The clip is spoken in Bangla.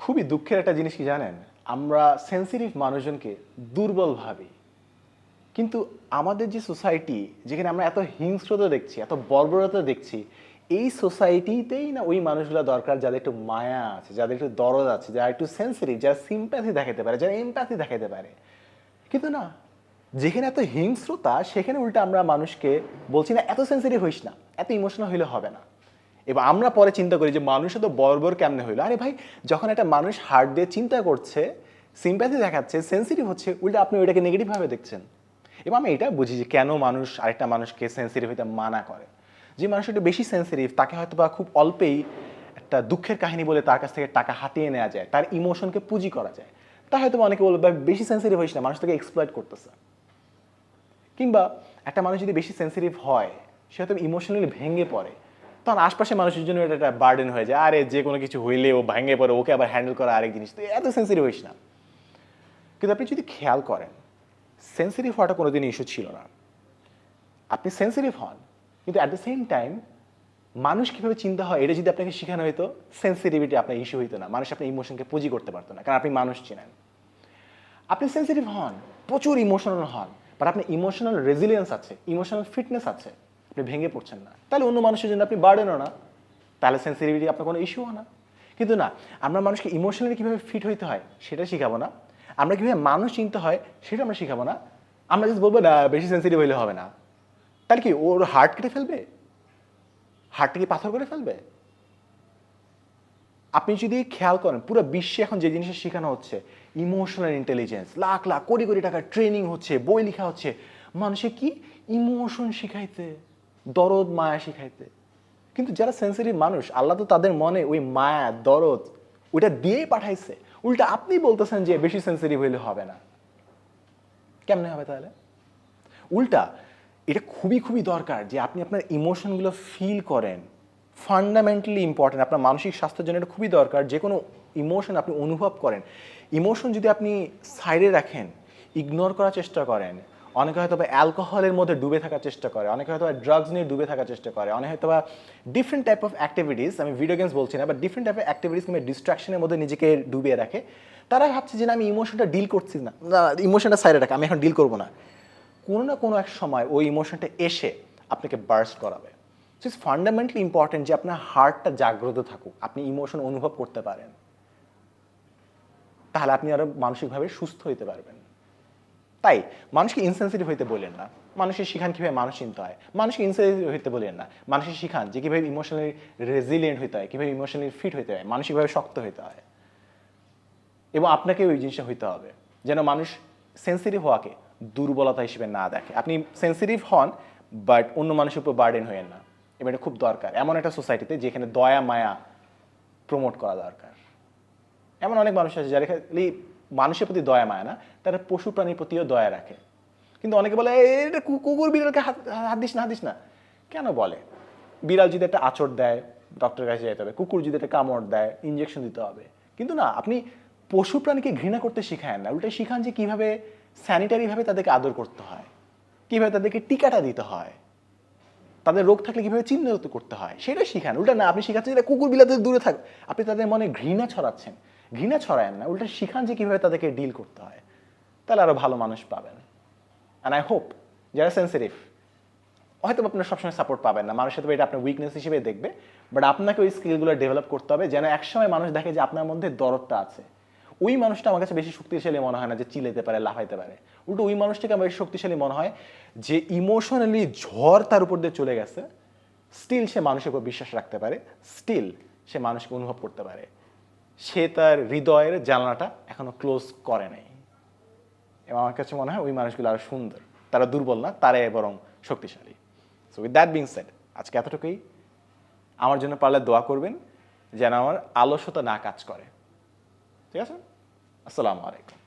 খুবই দুঃখের একটা জিনিস কি জানেন? আমরা সেন্সিটিভ মানুষজনকে দুর্বল ভাবি। কিন্তু আমাদের যে সোসাইটি যেখানে আমরা এত হিংস্রতা দেখছি, এত বর্বরতা দেখছি, এই সোসাইটিতেই না ওই মানুষগুলো দরকার যাদের একটু মায়া আছে, যাদের একটু দরদ আছে, যারা একটু সেন্সিটিভ যারা সিম্প্যাথি দেখাতে পারে, যারা এমপ্যাথি দেখাতে পারে। কিন্তু না, যেখানে এত হিংস্রতা, সেখানে উল্টো আমরা মানুষকে বলছি না, এত সেন্সিটিভ হইস না, এত ইমোশনাল হইলে হবে না। এবার আমরা পরে চিন্তা করি যে মানুষ তো বর্বর কেমনে হইল? আরে ভাই, যখন একটা মানুষ হার্ট দিয়ে চিন্তা করছে সিম্প্যাথি দেখাচ্ছে সেন্সিটিভ হচ্ছে, উল্টো আপনি ওইটাকে নেগেটিভভাবে দেখছেন। এবং আমি এটা বুঝি যে কেন মানুষ আরেকটা মানুষকে সেন্সিটিভ হইতে মানা করে। যে মানুষ একটু বেশি সেন্সিটিভ তাকে হয়তো বা খুব অল্পেই একটা দুঃখের কাহিনী বলে তার কাছ থেকে টাকা হাতিয়ে নেওয়া যায়, তার ইমোশনকে পুঁজি করা যায়। তা হয়তো অনেকে বলবে বেশি সেন্সিটিভ হইস না, মানুষ তাকে এক্সপ্লয়েট করতেছে। কিংবা একটা মানুষ যদি বেশি সেন্সিটিভ হয়, সে হয়তো ইমোশনালি ভেঙে পড়ে। তখন আশপাশের মানুষের জন্য এটা একটা বার্ডেন হয়ে যায়। আরে, যে কোনো কিছু হইলে ও ভেঙে পড়ে, ওকে আবার হ্যান্ডেল করা আরেক জিনিস। তো এত সেন্সিটিভ হইস না। কিন্তু আপনি যদি খেয়াল করেন সেন্সিটিভ হওয়াটা কোনোদিন ইস্যু ছিল না। আপনি সেন্সিটিভ হন, কিন্তু অ্যাট দ্য সেম টাইম মানুষ কীভাবে চিন্তা হয়, এটা যদি আপনাকে শেখানো হতো সেন্সিটিভিটি আপনার ইস্যু হইতো না। মানুষ আপনার ইমোশনকে পুঁজি করতে পারতো না, কারণ আপনি মানুষ চিনেন। আপনি সেন্সিটিভ হন, প্রচুর ইমোশনাল হন বাট আপনার ইমোশনাল রেজিলিয়েন্স আছে ইমোশনাল ফিটনেস আছে। আপনি ভেঙে পড়ছেন না। তাহলে অন্য মানুষের জন্য আপনি বার্ডেনও না। তাহলে সেন্সিটিভিটি আপনার কোনো ইস্যুও না। কিন্তু না, আমরা মানুষকে ইমোশনালি কীভাবে ফিট হইতে হয়, সেটা শিখাবো না। আমরা কীভাবে মানুষ চিনতে হয়, সেটা আমরা শিখাবো না। আমরা জাস্ট বলব, না, বেশি সেন্সিটিভ হইলে হবে না। তাহলে কি ওর হার্ট কেটে ফেলবে? হার্টটা কি পাথর করে ফেলবে? আপনি যদি খেয়াল করেন, পুরো বিশ্বে এখন যে জিনিসটা শেখানো হচ্ছে ইমোশনাল ইন্টেলিজেন্স লাখ লাখ, কোটি কোটি টাকার ট্রেনিং হচ্ছে, বই লেখা হচ্ছে মানুষের কি ইমোশন শিখাইতে? দরদ, মায়া শিখাইতে। কিন্তু যারা সেন্সিটিভ মানুষ, আল্লাহ তো তাদের মনে ওই মায়া, দরদ, ওইটা দিয়েই পাঠাইছে। উল্টা আপনি বলতেছেন যে বেশি সেন্সিটিভ হইলে হবে না। কেমনে হবে তাহলে? উল্টা, এটা খুবই খুবই দরকার যে আপনি আপনার ইমোশনগুলো ফিল করেন। ফান্ডামেন্টালি ইম্পর্টেন্ট আপনার মানসিক স্বাস্থ্যের জন্য এটা খুবই দরকার। যে কোনো ইমোশন আপনি অনুভব করেন। ইমোশন যদি আপনি সাইডে রাখেন ইগনোর করার চেষ্টা করেন অনেকে হয়তো বা অ্যালকোহলের মধ্যে ডুবে থাকার চেষ্টা করে, অনেকে হয়তো ড্রাগস নিয়ে ডুবে থাকার চেষ্টা করে, অনেকে হয়তো বা ডিফারেন্ট টাইপ অফ অ্যাক্টিভিটিস আমি ভিডিও গেমস বলছি না বা ডিফারেন্ট টাইপ অফ অ্যাক্টিভিটিস কিংবা ডিস্ট্রাকশনের মধ্যে নিজেকে ডুবিয়ে রাখে। তারা ভাবছে যে না, আমি ইমোশনটা ডিল করছি না। ইমোশনটা সাইডে রাখে আমি এখন ডিল করব না। কোনো না কোনো এক সময় ওই ইমোশনটা এসে আপনাকে বার্স্ট করাবে। সো ইটস ফান্ডামেন্টালি ইম্পর্টেন্ট যে আপনার হার্টটা জাগ্রত থাকুক, আপনি ইমোশন অনুভব করতে পারেন। তাহলে আপনি আরও মানসিকভাবে সুস্থ হইতে পারবেন। তাই মানুষকে ইনসেন্সিটিভ হইতে বলেন না। মানুষের শিখান কীভাবে মানুষ চিনতে হয়? মানুষকে ইনসেন্সিটিভ হইতে বলেন না। মানুষের শিখান যে কীভাবে ইমোশনালি রেজিলিয়েন্ট হইতে হয়, কীভাবে ইমোশনালি ফিট হইতে হয় মানসিকভাবে শক্ত হইতে হয়। এবং আপনাকে ওই জিনিসটা হইতে হবে। যেন মানুষ সেন্সিটিভ হওয়াকে দুর্বলতা হিসেবে না দেখে। আপনি সেন্সিটিভ হন বাট অন্য মানুষের উপর বার্ডেন হয়েন না। এবার এটা খুব দরকার। এমন একটা সোসাইটিতে যেখানে দয়া, মায়া প্রমোট করা দরকার। এমন অনেক মানুষ আছে যারা খালি মানুষের প্রতি দয়া মায় না, তারা পশু প্রাণীর প্রতিও দয়া রাখে। কিন্তু অনেকে বলে এটা কুকুর বিড়ালকে হাত হাত দিস না, হাত দিস না। কেন বলে? বিড়াল যদি একটা আচর দেয় ডক্টরের কাছে যেতে হবে। কুকুর যদি একটা কামড় দেয় ইঞ্জেকশন দিতে হবে। কিন্তু না, আপনি পশু প্রাণীকে ঘৃণা করতে শিখায় না। উল্টে শিখান যে কীভাবে স্যানিটারিভাবে তাদেরকে আদর করতে হয়। কীভাবে তাদেরকে টিকাটা দিতে হয়। তাদের রোগ থাকলে কীভাবে চিহ্নিত করতে হয় সেটা শিখান। উল্টা না, আপনি শিখাচ্ছেন যে কুকুর বিলাতে দূরে থাক। আপনি তাদের মনে ঘৃণা ছড়াচ্ছেন। ঘৃণা ছড়ায়েন না, উল্টা শিখান যে কীভাবে তাদেরকে ডিল করতে হয়। তাহলে আরও ভালো মানুষ পাবেন। অ্যান্ড আই হোপ যারা সেন্সিটিভ হয়তো আপনার সবসময় সাপোর্ট পাবেন না। মানুষ হয়তো এটা আপনার উইকনেস হিসেবে দেখবে। বাট আপনাকে ওই স্কিলগুলো ডেভেলপ করতে হবে যেন একসময় মানুষ দেখে যে আপনার মধ্যে দরদটা আছে। ওই মানুষটা আমার কাছে বেশি শক্তিশালী মনে হয় না যে চিলেতে পারে, লাফাইতে পারে। উল্টো ওই মানুষটাকে আমার বেশি শক্তিশালী মনে হয় যে ইমোশনালি ঝড় তার উপর দিয়ে চলে গেছে স্টিল সে মানুষের উপর বিশ্বাস রাখতে পারে স্টিল সে মানুষকে অনুভব করতে পারে। সে তার হৃদয়ের জানলাটা এখনও ক্লোজ করে নাই। এবং আমার কাছে মনে হয় ওই মানুষগুলো আরও সুন্দর। তারা দুর্বল না, তারাই বরং শক্তিশালী। So with that being said আজকে এতটুকুই। আমার জন্য পারলে দোয়া করবেন যেন আমার আলস্যতা না কাজ করে। ঠিক আছে? আসসালামু আলাইকুম।